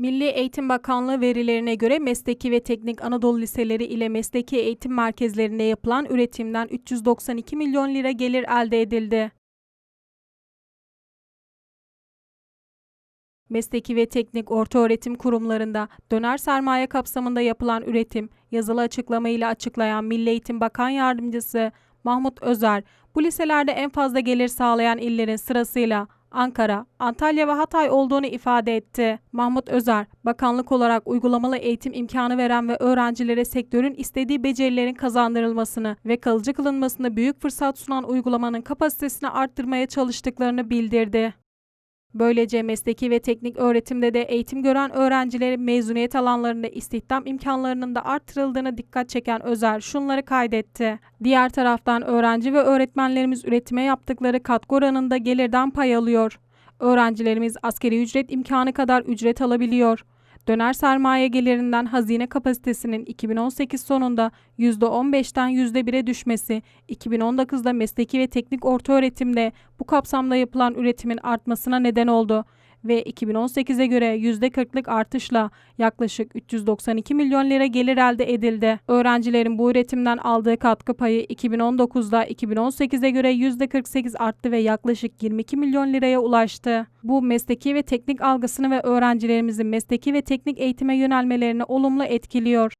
Milli Eğitim Bakanlığı verilerine göre mesleki ve teknik Anadolu liseleri ile mesleki eğitim merkezlerinde yapılan üretimden 392 milyon lira gelir elde edildi. Mesleki ve teknik ortaöğretim kurumlarında döner sermaye kapsamında yapılan üretim, yazılı açıklamayla açıklayan Milli Eğitim Bakan Yardımcısı Mahmut Özer, bu liselerde en fazla gelir sağlayan illerin sırasıyla Ankara, Antalya ve Hatay olduğunu ifade etti. Mahmut Özer, bakanlık olarak uygulamalı eğitim imkanı veren ve öğrencilere sektörün istediği becerilerin kazandırılmasını ve kalıcı kılınmasını büyük fırsat sunan uygulamanın kapasitesini arttırmaya çalıştıklarını bildirdi. Böylece mesleki ve teknik öğretimde de eğitim gören öğrencilerin mezuniyet alanlarında istihdam imkanlarının da artırıldığını dikkat çeken Özer şunları kaydetti. Diğer taraftan öğrenci ve öğretmenlerimiz üretime yaptıkları katkı oranında gelirden pay alıyor. Öğrencilerimiz askeri ücret imkanı kadar ücret alabiliyor. Döner sermaye gelirinden hazine kapasitesinin 2018 sonunda %15'ten %1'e düşmesi, 2019'da mesleki ve teknik ortaöğretimde bu kapsamda yapılan üretimin artmasına neden oldu ve 2018'e göre %40'lık artışla yaklaşık 392 milyon lira gelir elde edildi. Öğrencilerin bu üretimden aldığı katkı payı 2019'da 2018'e göre %48 arttı ve yaklaşık 22 milyon liraya ulaştı. Bu mesleki ve teknik algısını ve öğrencilerimizin mesleki ve teknik eğitime yönelmelerini olumlu etkiliyor.